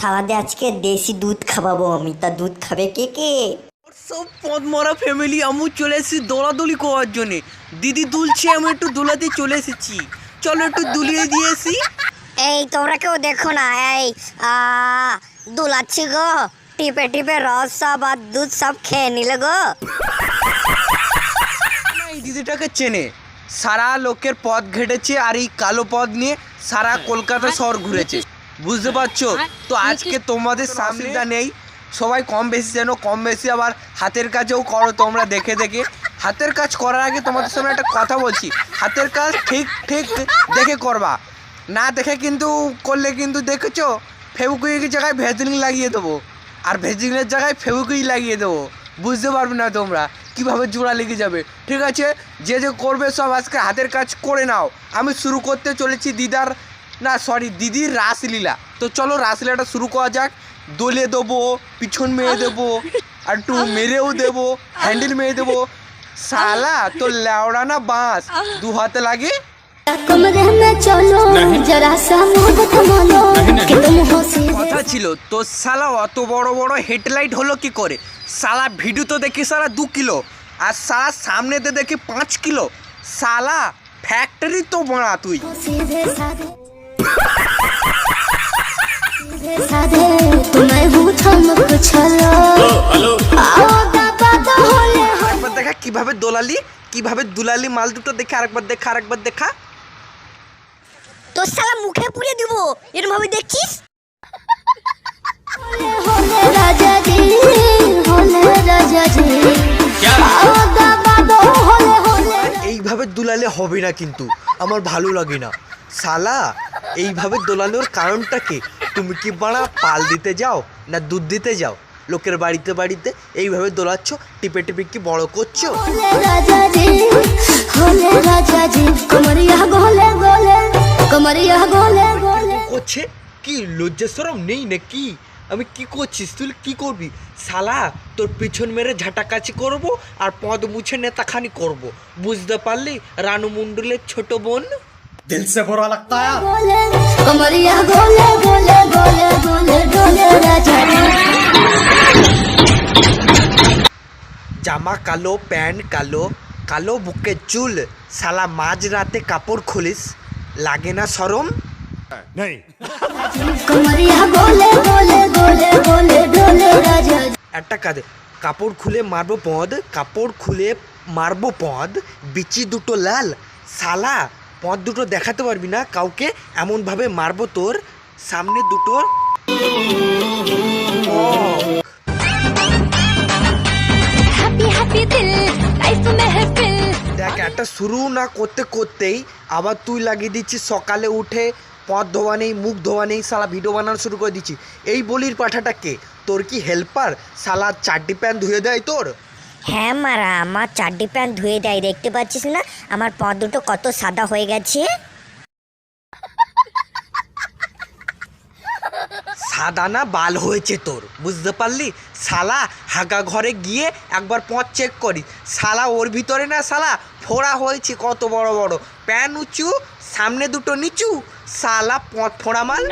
সালাদে আজকে দেশি দুধ খাওয়াবো আমি। তা দুধ খাবে কে কে? সব পদ মরা ফ্যামিলি আমি চলে এসেছি দোলাদুলি করার জন্যে। দিদি দুলছে আমি একটু দোলাতে চলে এসেছি। চলো একটু দুলিয়ে দিয়েছি এই তোমরা কেউ দেখো না এই দুলাচ্ছি গো। টিপে টিপে রস সব আর দুধ সব খেয়ে নিলে গো। এই দিদিটাকে চেনে। সারা লোকের পথ ঘেটেছে আর এই কালো পথ নিয়ে সারা কলকাতা শহর ঘুরেছে। বুঝতে পারছ? তো আজকে তোমাদের সামনেটা নেই। সবাই কম বেশি যেন কম বেশি আবার হাতের কাজেও করো তোমরা দেখে দেখে। হাতের কাজ করার আগে তোমাদের সামনে একটা কথা বলছি। হাতের কাজ ঠিক ঠিক দেখে করবা। না দেখে কিন্তু করলে কিন্তু দেখেছ ফেবুকুইকের জায়গায় ভেজলিন লাগিয়ে দেবো। আর ভেজলিনের জায়গায় ফেবুকুই লাগিয়ে দেবো। বুঝতে পারবে না তোমরা কীভাবে জোড়া লেগে যাবে। ঠিক আছে? যে যে করবে সব আজকে হাতের কাজ করে নাও। আমি শুরু করতে চলেছি দিদার না সরি দিদির রাসলীলা। তো চলো রাসলীলাটা শুরু করা যাক। দোলে দেবো পিছন মেরে দেবো আর একটু মেরেও দেবো হ্যান্ডেল মেরে দেবো। শালা তো লেওড়া না বাঁশ। দু হাতে লাগে। কথা ছিল তো শালা অত বড় বড় হেডলাইট হলো কি করে? শালা ভিডিও তো দেখি সারা দু কিলো আর সালা সামনেতে দেখি পাঁচ কিলো। সালা ফ্যাক্টরি তো বড়া তুই। सीधे साधे सीधे साधे तुम्हें हूँ थमक छलो आओ दाबा दो होले हो আরেকবার দেখা কিভাবে দোলালি কিভাবে দুলালি মাল দুটো দেখে আরেকবার দেখা আরেকবার দেখা তোর সালা মুখে পুড়ে দিব এরম ভাবে দেখছিস होले राजा जी होले राजा जी आओ दाबा दो होले होले এইভাবে দুলালে হবে না কিন্তু আমার ভালো লাগে না সালা এইভাবে দোলানোর কারণটা কি তুমি কি বাড়া পাল দিতে যাও না দুধ দিতে যাও? লোকের বাড়িতে বাড়িতে এইভাবে দোলাচ্ছ টিপে টিপে কি বড় করছ? করছে? কি লজ্জা সরম নেই নাকি? আমি কি করছিস তুই কি করবি? শালা তোর পিছন মেরে ঝাঁটাকাছি করব আর পদ মুছে নেতাখানি করব। বুঝতে পারলি রানু মন্ডলের ছোট বোন? दिल से बुरा लगता है गोले कमरिया गोले गोले गोले गोले गोले राजा जी জামা কালো প্যান্ট কালো কালো বুকে চুল শালা মাঝ রাতে কাপড় খুলিস লাগে না সরম नहीं कमरिया गोले गोले गोले गोले डोले राजा जी একটা কাজে কাপড় খুলে মারবো পদ কাপড় খুলে মারবো পদ বিচি দুটো লাল শালা পথ দুটো দেখাতে পারবি না কাউকে এমনভাবে মারবো তোর সামনে দুটো। দেখ একটা শুরু না করতে করতেই আবার তুই লাগিয়ে দিচ্ছিস সকালে উঠে পথ ধোয়া নেই মুখ ধোয়া নেই সালা ভিডিও বানানো শুরু করে দিচ্ছি এই বলির পাঠাটা কে? তোর কি হেল্পার সালা চারটি প্যান ধুয়ে দেয় তোর? হ্যাঁ মারা আমার চারটি প্যান্ট ধুয়ে দেয় দেখতে পাচ্ছিস না? আমার পা দুটো কত সাদা হয়ে গেছে। সাদা না বাল হয়েছে তোর বুঝতে পারলি? শালা হাগা ঘরে গিয়ে একবার পথ চেক করি শালা ওর ভিতরে না শালা ফোড়া হয়েছে কত বড় বড়। প্যান উঁচু সামনে দুটো নিচু। শালা পথ ফোড়া মাল।